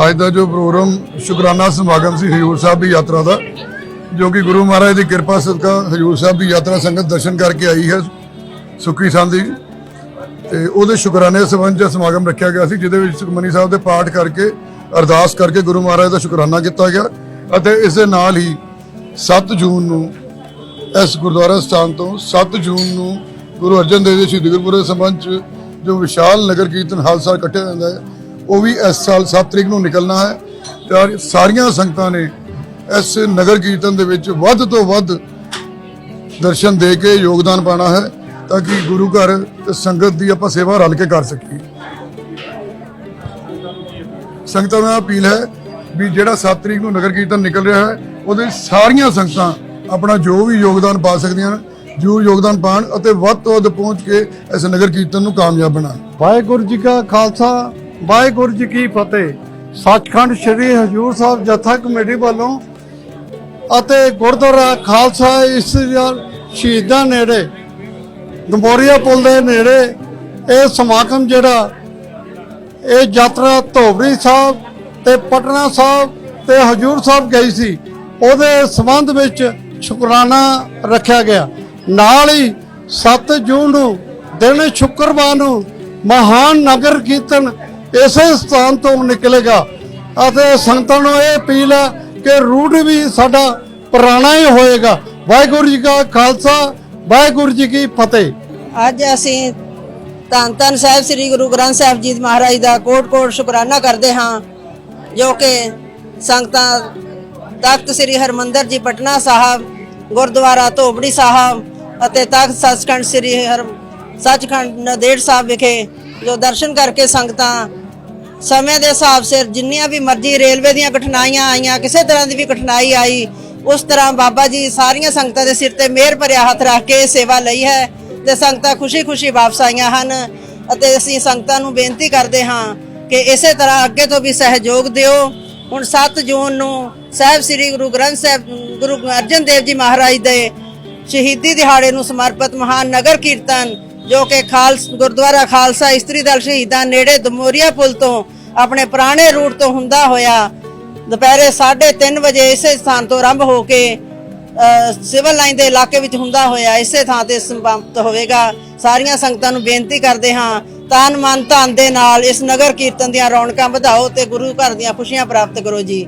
ਅੱਜ ਦਾ ਜੋ ਪ੍ਰੋਗਰਾਮ ਸ਼ੁਕਰਾਨਾ ਸਮਾਗਮ ਸੀ ਹਜੂਰ ਸਾਹਿਬ ਦੀ ਯਾਤਰਾ ਦਾ, ਜੋ ਕਿ ਗੁਰੂ ਮਹਾਰਾਜ ਦੀ ਕਿਰਪਾ ਸਦਕਾ ਹਜੂਰ ਸਾਹਿਬ ਦੀ ਯਾਤਰਾ ਸੰਗਤ ਦਰਸ਼ਨ ਕਰਕੇ ਆਈ ਹੈ ਸੁੱਖੀ ਸੰਦੀ ਤੇ ਉਹਦੇ ਸ਼ੁਕਰਾਨੇ ਸੰਬੰਧ 'ਚ ਸਮਾਗਮ ਰੱਖਿਆ ਗਿਆ ਸੀ, ਜਿਹਦੇ ਵਿੱਚ ਸੁਖਮਨੀ ਸਾਹਿਬ ਦੇ ਪਾਠ ਕਰਕੇ, ਅਰਦਾਸ ਕਰਕੇ ਗੁਰੂ ਮਹਾਰਾਜ ਦਾ ਸ਼ੁਕਰਾਨਾ ਕੀਤਾ ਗਿਆ ਅਤੇ ਇਸ ਦੇ ਨਾਲ ਹੀ 7 ਜੂਨ ਨੂੰ ਇਸ ਗੁਰਦੁਆਰਾ ਸਥਾਨ ਤੋਂ 7 ਜੂਨ ਨੂੰ ਗੁਰੂ ਅਰਜਨ ਦੇਵ ਜੀ ਸ਼ਹੀਦੀ ਗੁਰਪੁਰਬ ਦੇ ਸੰਬੰਧ 'ਚ ਜੋ ਵਿਸ਼ਾਲ ਨਗਰ ਕੀਰਤਨ ਹਰ ਸਾਲ ਇਕੱਠੇ ਹੁੰਦਾ ਹੈ ਉਹ ਵੀ ਇਸ ਸਾਲ 7 ਤਰੀਕ ਨੂੰ ਨਿਕਲਣਾ ਹੈ। ਤੇ ਸਾਰੀਆਂ ਸੰਗਤਾਂ ਨੇ ਇਸ ਨਗਰ ਕੀਰਤਨ ਦੇ ਵਿੱਚ ਵੱਧ ਤੋਂ ਵੱਧ ਦਰਸ਼ਨ ਦੇ ਕੇ ਯੋਗਦਾਨ ਪਾਣਾ ਹੈ ਤਾਂ ਕਿ ਗੁਰੂ ਘਰ ਤੇ ਸੰਗਤ ਦੀ ਆਪਾਂ ਸੇਵਾ ਰਲ ਕੇ ਕਰ ਸਕੀਏ। ਸੰਗਤਾਂ ਨੂੰ ਅਪੀਲ ਹੈ ਵੀ ਜਿਹੜਾ 7 ਤਰੀਕ ਨੂੰ ਨਗਰ ਕੀਰਤਨ ਨਿਕਲ ਰਿਹਾ ਹੈ, ਉਹਦੇ ਸਾਰੀਆਂ ਸੰਗਤਾਂ ਆਪਣਾ ਜੋ ਵੀ ਯੋਗਦਾਨ ਪਾ ਸਕਦੀਆਂ ਹਨ ਜੋ ਯੋਗਦਾਨ ਪਾਣ ਅਤੇ ਵੱਧ ਤੋਂ ਵੱਧ ਪਹੁੰਚ ਕੇ ਇਸ ਨਗਰ ਕੀਰਤਨ ਨੂੰ ਕਾਮਯਾਬ ਬਣਾਉਣ। ਵਾਹਿਗੁਰੂ ਜੀ ਕਾ ਖਾਲਸਾ ਵਾਹਿਗੁਰੂ ਜੀ ਕੀ ਫਤਿਹ। ਸੱਚਖੰਡ ਸ੍ਰੀ ਹਜੂਰ ਸਾਹਿਬ ਜਥਾ ਕਮੇਟੀ ਵੱਲੋਂ ਅਤੇ ਗੁਰਦੁਆਰਾ ਖਾਲਸਾ ਇਸ ਸ਼ਹੀਦਾਂ ਨੇੜੇ, ਗੰਬੋਰੀਆ ਪੁਲ ਦੇ ਨੇੜੇ ਇਹ ਸਮਾਗਮ ਜਿਹੜਾ, ਇਹ ਯਾਤਰਾ ਧੋਬਰੀ ਸਾਹਿਬ ਤੇ ਪਟਨਾ ਸਾਹਿਬ ਤੇ ਹਜੂਰ ਸਾਹਿਬ ਗਈ ਸੀ, ਉਹਦੇ ਸੰਬੰਧ ਵਿੱਚ ਸ਼ੁਕਰਾਨਾ ਰੱਖਿਆ ਗਿਆ। ਨਾਲ ਹੀ 7 ਜੂਨ ਨੂੰ ਦਿਨ ਸ਼ੁੱਕਰਵਾਰ ਨੂੰ ਮਹਾਨ ਨਗਰ ਕੀਰਤਨ ਇਸੇ ਸਥਾਨ ਤੋਂ ਨਿਕਲੇਗਾ। ਅਤੇ ਸੰਗਤਾਂ ਨੂੰ ਇਹ ਅਪੀਲ ਹੈ ਕਿ ਰੂਟ ਵੀ ਸਾਡਾ ਪੁਰਾਣਾ ਹੀ ਹੋਏਗਾ। ਵਾਹਿਗੁਰੂ ਜੀ ਕਾ ਖਾਲਸਾ, ਵਾਹਿਗੁਰੂ ਜੀ ਕੀ ਫਤਿਹ। ਅੱਜ ਅਸੀਂ ਧੰਨ ਧੰਨ ਸਾਹਿਬ ਸ੍ਰੀ ਗੁਰੂ ਗ੍ਰੰਥ ਸਾਹਿਬ ਜੀ ਮਹਾਰਾਜ ਦਾ ਕੋਟ ਕੋਟ ਸ਼ੁਕਰਾਨਾ ਕਰਦੇ ਹਾਂ, ਜੋ ਕਿ ਸੰਗਤਾਂ ਤਖਤ ਸ੍ਰੀ ਹਰਮੰਦਰ ਜੀ ਪਟਨਾ ਸਾਹਿਬ, ਗੁਰਦੁਆਰਾ ਧੋਬੜੀ ਸਾਹਿਬ ਅਤੇ ਤਖਤ ਸੱਚਖੰਡ ਸ੍ਰੀ ਹਰ, ਸੱਚਖੰਡ ਨਦੇੜ ਸਾਹਿਬ ਵਿਖੇ ਜੋ ਦਰਸ਼ਨ ਕਰਕੇ ਸੰਗਤਾਂ ਸਮੇਂ ਦੇ ਹਿਸਾਬ ਸਿਰ ਜਿੰਨੀਆਂ ਵੀ ਮਰਜ਼ੀ ਰੇਲਵੇ ਦੀਆਂ ਕਠਿਨਾਈਆਂ ਆਈਆਂ, ਕਿਸੇ ਤਰ੍ਹਾਂ ਦੀ ਵੀ ਕਠਿਨਾਈ ਆਈ, ਉਸ ਤਰ੍ਹਾਂ ਬਾਬਾ ਜੀ ਸਾਰੀਆਂ ਸੰਗਤਾਂ ਦੇ ਸਿਰ ਤੇ ਮਿਹਰ ਭਰਿਆ ਹੱਥ ਰੱਖ ਕੇ ਸੇਵਾ ਲਈ ਹੈ ਤੇ ਸੰਗਤਾਂ ਖੁਸ਼ੀ-ਖੁਸ਼ੀ ਵਾਪਸ ਆਈਆਂ ਹਨ ਅਤੇ ਅਸੀਂ ਸੰਗਤਾਂ ਨੂੰ ਬੇਨਤੀ ਕਰਦੇ ਹਾਂ ਕਿ ਇਸੇ ਤਰ੍ਹਾਂ ਅੱਗੇ ਤੋਂ ਵੀ ਸਹਿਯੋਗ ਦਿਓ। ਹੁਣ 7 ਜੂਨ ਨੂੰ ਸਾਹਿਬ ਸ੍ਰੀ ਗੁਰੂ ਗ੍ਰੰਥ ਸਾਹਿਬ, ਗੁਰੂ ਅਰਜਨ ਦੇਵ ਜੀ ਮਹਾਰਾਜ ਦੇ ਸ਼ਹੀਦੀ ਦਿਹਾੜੇ ਨੂੰ ਸਮਰਪਿਤ ਮਹਾਨ ਨਗਰ ਕੀਰਤਨ ਜੋ ਕਿ ਖਾਲਸ ਗੁਰਦੁਆਰਾ ਖਾਲਸਾ ਇਸਤਰੀ ਦਲ ਸ਼ਹੀਦਾਂ ਨੇੜੇ ਦਮੋਰੀਆ ਪੁਲ ਤੋਂ ਆਪਣੇ ਪੁਰਾਣੇ ਰੂਟ ਤੋਂ ਹੁੰਦਾ ਹੋਇਆ ਦੁਪਹਿਰੇ 3:30 ਵਜੇ ਇਸੇ ਸਥਾਨ ਤੋਂ ਆਰੰਭ ਹੋ ਕੇ ਅ, ਸਿਵਲ ਲਾਈਨ ਦੇ ਇਲਾਕੇ ਵਿੱਚ ਹੁੰਦਾ ਹੋਇਆ ਇਸੇ ਥਾਂ ਤੇ ਸਮਾਪਤ ਹੋਵੇਗਾ। ਸਾਰੀਆਂ ਸੰਗਤਾਂ ਨੂੰ ਬੇਨਤੀ ਕਰਦੇ ਹਾਂ ਤਨ ਮਨ ਧਨ ਦੇ ਨਾਲ ਇਸ ਨਗਰ ਕੀਰਤਨ ਦੀਆਂ ਰੌਣਕਾਂ ਵਧਾਓ ਤੇ ਗੁਰੂ ਘਰ ਦੀਆਂ ਖੁਸ਼ੀਆਂ ਪ੍ਰਾਪਤ ਕਰੋ ਜੀ।